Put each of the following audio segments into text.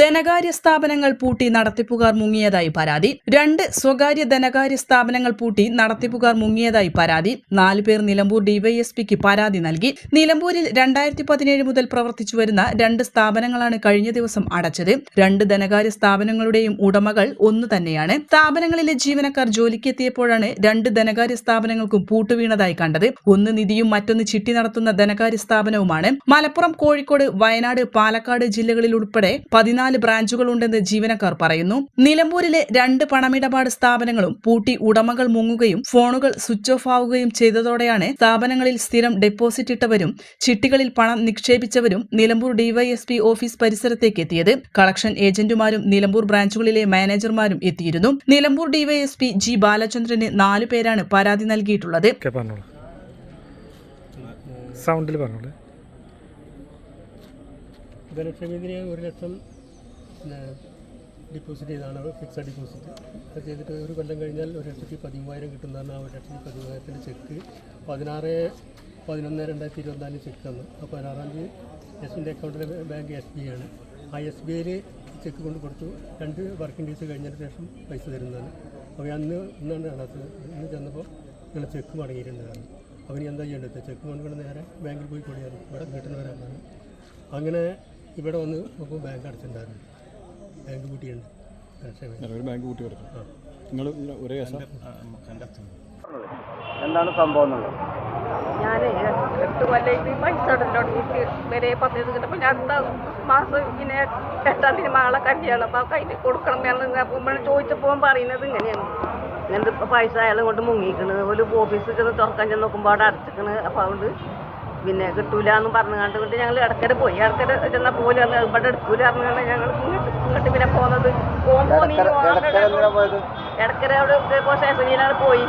ധനകാര്യ സ്ഥാപനങ്ങൾ പൂട്ടി നടത്തിപ്പുകാർ മുങ്ങിയതായി പരാതി. രണ്ട് സ്വകാര്യ ധനകാര്യ സ്ഥാപനങ്ങൾ പൂട്ടി നടത്തിപ്പുകാർ മുങ്ങിയതായി പരാതി. നാല് പേർ നിലമ്പൂർ ഡിവൈഎസ്പിക്ക് പരാതി നൽകി. നിലമ്പൂരിൽ രണ്ടായിരത്തി പതിനേഴ് മുതൽ പ്രവർത്തിച്ചു വരുന്ന രണ്ട് സ്ഥാപനങ്ങളാണ് കഴിഞ്ഞ ദിവസം അടച്ചത്. രണ്ട് ധനകാര്യ സ്ഥാപനങ്ങളുടെയും ഉടമകൾ ഒന്നു തന്നെയാണ്. സ്ഥാപനങ്ങളിലെ ജീവനക്കാർ ജോലിക്കെത്തിയപ്പോഴാണ് രണ്ട് ധനകാര്യ സ്ഥാപനങ്ങൾക്കും പൂട്ടുവീണതായി കണ്ടത്. ഒന്ന് നിധിയും മറ്റൊന്ന് ചിട്ടി നടത്തുന്ന ധനകാര്യ സ്ഥാപനവുമാണ്. മലപ്പുറം കോഴിക്കോട് വയനാട് പാലക്കാട് ജില്ലകളിലുൾപ്പെടെ പതിനാല് ബ്രാഞ്ചുകളുണ്ടെന്ന് ജീവനക്കാർ പറയുന്നു. നിലമ്പൂരിലെ രണ്ട് പണമിടപാട് സ്ഥാപനങ്ങളും പൂട്ടി ഉടമകൾ മുങ്ങുകയും ഫോണുകൾ സ്വിച്ച് ഓഫ് ആവുകയും ചെയ്തതോടെയാണ് സ്ഥാപനങ്ങളിൽ സ്ഥിരം ഡെപ്പോസിറ്റ് ഇട്ടവരും ചിട്ടികളിൽ പണം നിക്ഷേപിച്ചവരും നിലമ്പൂർ ഡിവൈഎസ്പി ഓഫീസ് പരിസരത്തേക്ക് എത്തിയത്. കളക്ഷൻ ഏജന്റുമാരും നിലമ്പൂർ ബ്രാഞ്ചുകളിലെ മാനേജർമാരും എത്തിയിരുന്നു. നിലമ്പൂർ ഡിവൈഎസ്പി ജി ബാലചന്ദ്രന് നാലു പേരാണ് പരാതി നൽകിയിട്ടുള്ളത്. സൗണ്ടിൽ പറഞ്ഞോളൂ. ധനക്ഷേമത്തിന് ഒരു ലക്ഷം ഡിപ്പോസിറ്റ് ചെയ്താണ് ഫിക്സഡ് ഡിപ്പോസിറ്റ്. അത് ചെയ്തിട്ട് ഒരു കൊല്ലം കഴിഞ്ഞാൽ ഒരു ലക്ഷത്തി പതിമൂവായിരം കിട്ടുന്നതാണ് ആ ഒരു ലക്ഷത്തി പതിമൂവായിരത്തിന്റെ ചെക്ക്. പതിനാറ് പതിനൊന്ന് രണ്ടായിരത്തി ഇരുപത്തിനാലിന് ചെക്ക് തന്നു ആ പതിനാറാം തീയതി എസിന്റെ അക്കൗണ്ടിലെ ബാങ്ക് എസ് ബി ആണ്. ആ എസ് ബി ഐയിൽ ചെക്ക് കൊണ്ട് കൊടുത്തു. രണ്ട് വർക്കിംഗ് ഡേയ്സ് കഴിഞ്ഞതിന് ശേഷം പൈസ തരുന്നതാണ്. അപ്പോൾ അന്ന് ഇന്നാണ് കാണാത്തത്. ഇന്ന് ചെന്നപ്പോൾ ഇങ്ങനെ ചെക്ക് മടങ്ങിയിട്ടുണ്ടായിരുന്നു. അപ്പോൾ ഇനി എന്താ ചെയ്യേണ്ടത്? ചെക്ക് കൊണ്ടുകൊണ്ട് നേരെ ബാങ്കിൽ പോയി കൊടുക്കാറ് ഇവിടെ കിട്ടുന്നവരാണ്. അങ്ങനെ ഇവിടെ വന്ന് നോക്കുമ്പോൾ ബാങ്ക് അടച്ചിട്ടുണ്ടായിരുന്നു. ബാങ്ക് കൂട്ടിയുണ്ട്. നിലവിൽ ഒരു ബാങ്ക് കൂട്ടി വരും നിങ്ങൾ ഒരേ എന്താണ് സംഭവം എന്നുള്ളത് ഞാൻ എട്ട് കൊല്ലം പൈസ കൂട്ടി വരെ പദ്ധതി കിട്ടുമ്പോൾ ഞാൻ അടുത്ത മാസം ഇങ്ങനെ എട്ടാം തീയതി മകളെ കല്യാണം അപ്പോൾ കയ്യിൽ കൊടുക്കണം എന്ന് ചോദിച്ചപ്പോൾ പറയുന്നത് ഇങ്ങനെയാണ്. ഇങ്ങനത്തെ ഇപ്പോൾ പൈസ അയാളെ കൊണ്ട് മുങ്ങിക്കണ് ഒരു ഓഫീസിൽ ചെന്ന് തുറക്കാൻ ചെന്ന് നോക്കുമ്പോൾ അവിടെ അടച്ചിക്കണ്. അപ്പോൾ അതുകൊണ്ട് പിന്നെ കിട്ടൂല എന്ന് പറഞ്ഞു കണ്ടുകൊണ്ട് ഞങ്ങൾ ഇടക്കര പോയി. ഇടക്കര ചെന്നാൽ പോലും ഇവിടെ എടുക്കൂല പറഞ്ഞു ഞങ്ങൾ ഇങ്ങോട്ട് പിന്നെ പോന്നത്. നീ ഇതേപോലെ സ്റ്റേഷനിലാണ് പോയി.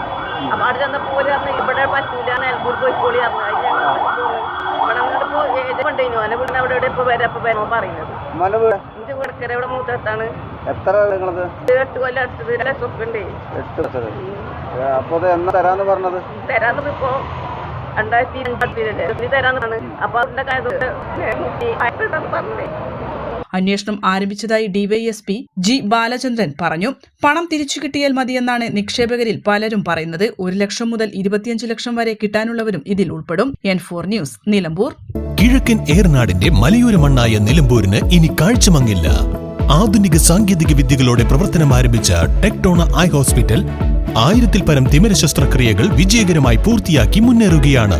അപ്പൊ അവിടെ ചെന്നപ്പോൾ പറഞ്ഞു ഇവിടെ പറ്റൂല നെൽപൂർ പോയിക്കോളി പറഞ്ഞു. അതിന് ഞങ്ങൾ പോയി. ഇവിടെ അങ്ങോട്ട് പോ ഏജുണ്ടേനു അവനെ വീടിന് അവിടെ എവിടെ ഇപ്പൊ വരാം ഇപ്പൊ വരാൻ പറയുന്നത്. ഉമ്മാന്റെ വീട്? എന്റെ ഇടക്കര ഇവിടെ മൂത്തത്താണ് എത്ര നിങ്ങളത്? എട്ട് കൊല്ലം അടുത്തത്. ലക്ഷം ഉറുപ്പുണ്ടേ എട്ട് വർഷത് അപ്പോൾ എന്നാ തരാന്ന് പറഞ്ഞത്? തരാന്നത് ഇപ്പൊ രണ്ടായിരത്തി തരാന്ന് പറഞ്ഞു. അപ്പൊ അതിന്റെ കാര്യം മുട്ടി ആയിരത്തി പറഞ്ഞേ അന്വേഷണം ആരംഭിച്ചതായി ഡിവൈഎസ്പി ജി ബാലചന്ദ്രൻ പറഞ്ഞു. പണം തിരിച്ചു കിട്ടിയാൽ മതിയെന്നാണ് നിക്ഷേപകരിൽ പലരും പറയുന്നത്. ഒരു ലക്ഷം മുതൽ ഇരുപത്തിയഞ്ച് ലക്ഷം വരെ കിട്ടാനുള്ളവരും ഇതിൽ ഉൾപ്പെടും. N four news Nilambur. കിഴക്കൻ ഏറനാടിന്റെ മലയോര മണ്ണായ നിലമ്പൂരിന് ഇനി കാഴ്ചമങ്ങില്ല. ആധുനിക സാങ്കേതിക വിദ്യകളോടെ പ്രവർത്തനം ആരംഭിച്ച ടെക്ടോണ ഐ ഹോസ്പിറ്റൽ ആയിരത്തിൽ പരം തിമിര ശസ്ത്രക്രിയകൾ വിജയകരമായി പൂർത്തിയാക്കി മുന്നേറുകയാണ്.